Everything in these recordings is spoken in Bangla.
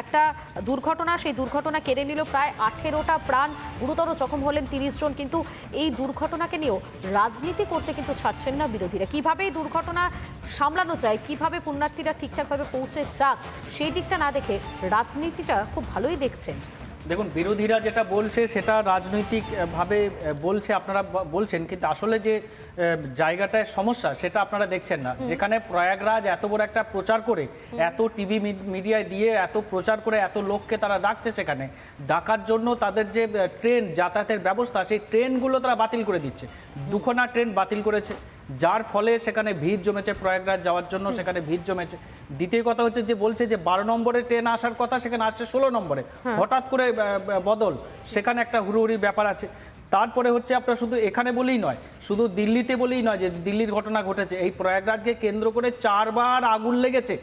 একটা দুর্ঘটনা, সেই দুর্ঘটনা কেড়ে নিল প্রায় আঠেরোটা প্রাণ। গুরুতর জখম হলেন তিরিশ জন, কিন্তু এই দুর্ঘটনাকে নিয়েও রাজনীতি করতে কিন্তু ছাড়ছেন না বিরোধীরা। কীভাবে এই দুর্ঘটনা সামলানো যায়, কীভাবে পুণ্যার্থীরা ঠিকঠাকভাবে পৌঁছে যাক, সেই দিকটা না দেখে রাজনীতিটা খুব ভালোই দেখছেন দেখুন বিরোধীরা যেটা বলছে সেটা রাজনৈতিক আহ, ভাবে বলছে আপনারা বলছেন কিন্তু আসলে যে জায়গাটায় সমস্যা সেটা আপনারা দেখছেন না। যেখানে প্রয়াগরাজ এত বড় একটা প্রচার করে এত টিভি মিডিয়ায় দিয়ে এত প্রচার করে এত লোককে তারা ডাকছে সেখানে ডাকার জন্য তাদের যে ট্রেন যাতায়াতের ব্যবস্থা সেই ট্রেনগুলো তারা বাতিল করে দিচ্ছে। দুখানা ট্রেন বাতিল করেছে। যার ফলে সেখানে ভিড় জমেছে প্রয়াগরাজ যাওয়ার জন্য সেখানে ভিড় জমেছে। দ্বিতীয় কথা হচ্ছে যে বলছে যে বারো নম্বরে ট্রেন আসার কথা সেখানে আসছে ষোলো নম্বরে। হঠাৎ করে বদল। সেখানে একটা হুড়ুহুড়ি ব্যাপার আছে। তারপরে হচ্ছে আপনার শুধু এখানে বলেই নয় শুধু দিল্লিতে বলেই নয় যে দিল্লির ঘটনা ঘটেছে। এই প্রয়াগরাজকে কেন্দ্র করে চারবার আগুন লেগেছে।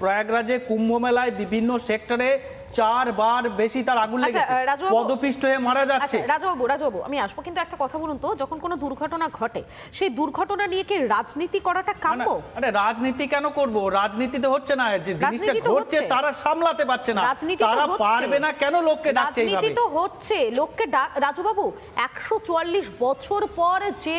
প্রয়াগরাজে কুম্ভ মেলায় বিভিন্ন সেক্টরে চারবার বেশি তার আগুন আচ্ছা, লেগেছে। পদপিষ্ট হয়ে মারা আচ্ছা যাচ্ছে। রাজবাবু রাজবাবু আমি আসব। কিন্তু একটা কথা বলুন তো যখন কোনো দুর্ঘটনা ঘটে সেই দুর্ঘটনা নিয়ে কি রাজনীতি করাটা কাম্য? আরে রাজনীতি কেন করব? রাজনীতিতে হচ্ছে না যে জিনিসটা ঘটছে তারা সামলাতে পারছে না। রাজনীতি তারা পারবে না কেন লোককে ডাকছে রাজনীতি তো হচ্ছে। লোককে ডাক রাজুবাবু একশো চুয়াল্লিশ বছর পর যে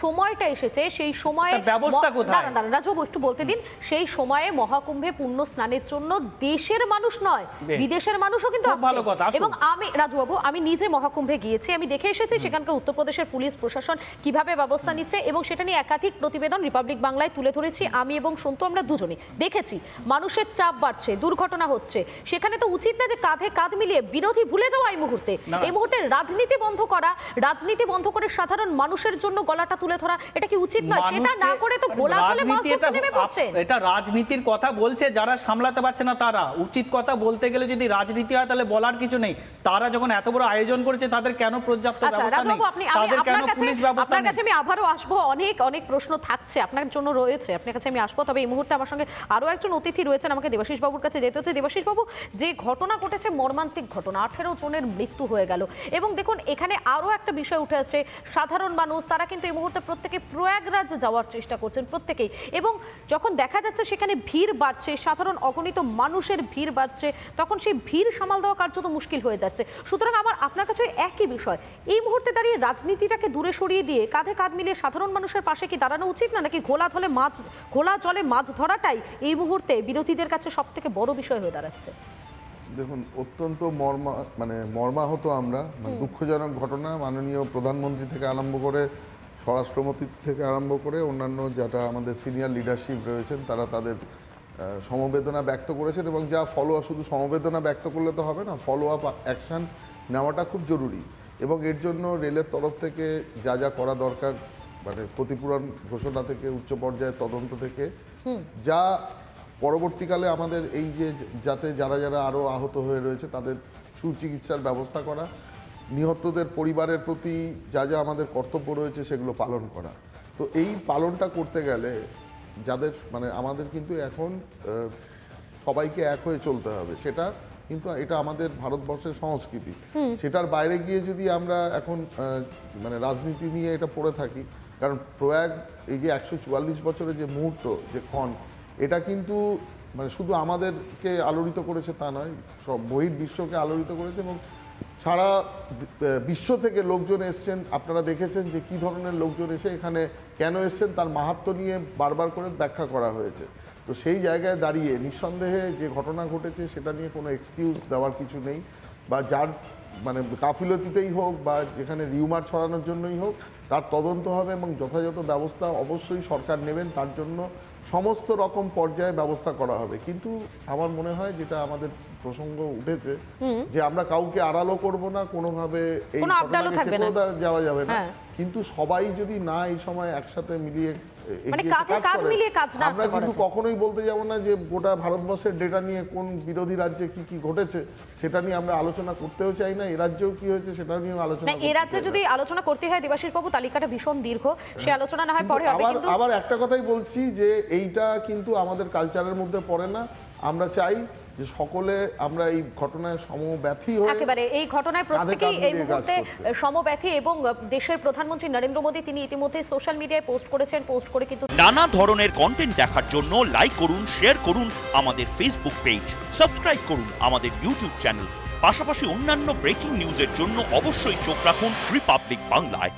সময়টা এসেছে সেই সময়ে ব্যবস্থা কোথায়? দাঁড়ান দাঁড়ান রাজুবাবু একটু বলতে দিন। সেই সময়ে মহাকুম্ভে পুণ্য স্নানের জন্য দেশের মানুষ নয় বিদেশের মানুষও কিন্তু ভালো কথা, এবং আমি রাজুবাবু আমি নিজে মহাকুম্ভে গিয়েছি আমি দেখে এসেছি সেখানকার উত্তরপ্রদেশের পুলিশ প্রশাসন কীভাবে ব্যবস্থা নিচ্ছে এবং সেটা নিয়ে একাধিক প্রতিবেদন রিপাবলিক বাংলায় তুলে ধরেছি আমি এবং সন্তু আমরা দুজনেই দেখেছি মানুষের চাপ বাড়ছে দুর্ঘটনা হচ্ছে। সেখানে তো উচিত না যে কাঁধে কাঁধ মিলিয়ে বিরোধী ভুলে যাওয়া এই মুহূর্তে। এই মুহূর্তে রাজনীতি বন্ধ করা রাজনীতি বন্ধ করে সাধারণ মানুষের জন্য গলাটা তুলে ধরা এটা কি উচিত নয়? সেটা না করে তো গোলা চলে এটা- নেমে পড়ছে এটা রাজনীতির কথা বলছে যারা সামলাতে পারছে না তারা। উচিত কথা বলতে গেলে যদি রাজনীতি হয় তাহলে বলার কিছু নেই। তারা যখন এত বড় আয়োজন করেছে তাদের কেন পর্যাপ্ত আচ্ছা ব্যবস্থা নেই? তাদের কেন পুলিশ ব্যবস্থা নেই? কাছে আমি আবারও আসব। অনেক অনেক প্রশ্ন থাকছে আপনার জন্য রয়েছে। আপনার কাছে আমি আসব। তবে এই মুহূর্তে আমার সঙ্গে আরও একজন অতিথি রয়েছেন আমাকে দেবাশিস বাবুর কাছে যেতে হচ্ছে। দেবাশিস বাবু যে ঘটনা ঘটেছে মর্মান্তিক ঘটনা আঠেরো জনের মৃত্যু হয়ে গেল। এবং দেখুন এখানে আরও একটা বিষয় উঠে আসছে। সাধারণ মানুষ তারা কিন্তু এই মুহূর্তে প্রত্যেকে প্রয়াগরাজ যাওয়ার চেষ্টা করছেন প্রত্যেকেই। এবং যখন দেখা যাচ্ছে সেখানে ভিড় বাড়ছে সাধারণ অগণিত মানুষের ভিড় বাড়ছে তখন সেই ভিড় সামাল দেওয়া কার্যত মুশকিল হয়ে যাচ্ছে। সুতরাং আমার আপনার কাছে একই বিষয় এই মুহূর্তে দাঁড়িয়ে রাজনীতিটাকে দূরে সরিয়ে দিয়ে কাঁধে কাঁধ মিলিয়ে সাধারণ মানুষের পাশে কি দাঁড়ানো উচিত না নাকি ঘোলা ধলে মাছ ঘোলা জলে মাছ ধরাটাই এই মুহূর্তে বিরোধীদের কাছে সব থেকে বড় বিষয় হয়ে দাঁড়াচ্ছে? দেখুন অত্যন্ত মর্মা মানে মর্মাহত আমরা মানে দুঃখজনক ঘটনা মাননীয় প্রধানমন্ত্রী থেকে আরম্ভ করে স্বরাষ্ট্রমন্ত্রী থেকে আরম্ভ করে অন্যান্য যারা আমাদের সিনিয়র লিডারশিপ রয়েছেন তারা তাদের সমবেদনা ব্যক্ত করেছেন এবং যা ফলো আপ শুধু সমবেদনা ব্যক্ত করলে তো হবে না ফলো আপ অ্যাকশন নেওয়াটা খুব জরুরি এবং এর জন্য রেলের তরফ থেকে যা যা করা দরকার মানে ক্ষতিপূরণ ঘোষণা থেকে উচ্চ পর্যায়ের তদন্ত থেকে যা পরবর্তীকালে আমাদের এই যে যাতে যারা যারা আরও আহত হয়ে রয়েছে তাদের সুচিকিৎসার ব্যবস্থা করা নিহতদের পরিবারের প্রতি যা যা আমাদের কর্তব্য রয়েছে সেগুলো পালন করা। তো এই পালনটা করতে গেলে যাদের মানে আমাদের কিন্তু এখন সবাইকে এক হয়ে চলতে হবে। সেটা কিন্তু এটা আমাদের ভারতবর্ষের সংস্কৃতি। সেটার বাইরে গিয়ে যদি আমরা এখন মানে রাজনীতি নিয়ে এটা পড়ে থাকি কারণ প্রয়াগ এই যে একশো চুয়াল্লিশ বছরের যে মুহূর্ত যে ক্ষণ এটা কিন্তু মানে শুধু আমাদেরকে আলোড়িত করেছে তা নয় সব বহির বিশ্বকে আলোড়িত করেছে এবং সারা বিশ্ব থেকে লোকজন এসছেন। আপনারা দেখেছেন যে কি ধরনের লোকজন এসে এখানে কেন এসছেন, তার মাহাত্ম নিয়ে বারবার করে ব্যাখ্যা করা হয়েছে। তো সেই জায়গায় দাঁড়িয়ে নিঃসন্দেহে যে ঘটনা ঘটেছে সেটা নিয়ে কোনো এক্সকিউজ দেওয়ার কিছু নেই বা যার মানে গাফিলতিতেই হোক বা যেখানে রিউমার ছড়ানোর জন্যই হোক, তার তদন্ত হবে এবং যথাযথ ব্যবস্থা অবশ্যই সরকার নেবেন। তার জন্য সমস্ত রকম পর্যায়ে ব্যবস্থা করা হবে। কিন্তু আমার মনে হয় যেটা আমাদের প্রসঙ্গ উঠেছে যে আমরা কাউকে আড়ালো করব না কোনোভাবে এই যাওয়া যাবে না। হ্যাঁ। কিন্তু সবাই যদি না এই সময় একসাথে মিলিয়ে মানে কাঁধে কাঁধ মিলিয়ে কাজ না আমরা কিন্তু কখনোই বলতে যাব না যে গোটা ভারতবর্ষের ডেটা নিয়ে কোন বিরোধী রাজ্যে কি কি ঘটেছে সেটা নিয়ে আমরা আলোচনা করতেও চাই না। এ রাজ্যেও কি হয়েছে সেটা নিয়েও আলোচনা না এ রাজ্যে যদি আলোচনা করতে হয় দেবাশিস বাবু তালিকাটা ভীষণ দীর্ঘ। সে আলোচনা না হয় পরে হবে আবার কিন্তু আবার একটা কথাই বলছি যে এইটা কিন্তু আমাদের কালচারের মধ্যে পড়ে না। আমরা চাই যে সকলে আমরা এই ঘটনায় সমব্যথী হয়ে একেবারে এই ঘটনায় প্রত্যেকেই এই মুহূর্তে সমব্যথী এবং দেশের প্রধানমন্ত্রী নরেন্দ্র মোদী তিনি ইতিমধ্যে সোশ্যাল মিডিয়ায় পোস্ট করেছেন পোস্ট করে কিন্তু নানা ধরনের কন্টেন্ট দেখার জন্য লাইক করুন শেয়ার করুন আমাদের ফেসবুক পেজ সাবস্ক্রাইব করুন আমাদের ইউটিউব চ্যানেল পাশাপাশি অন্যান্য ব্রেকিং নিউজের জন্য অবশ্যই চোখ রাখুন রিপাবলিক বাংলায়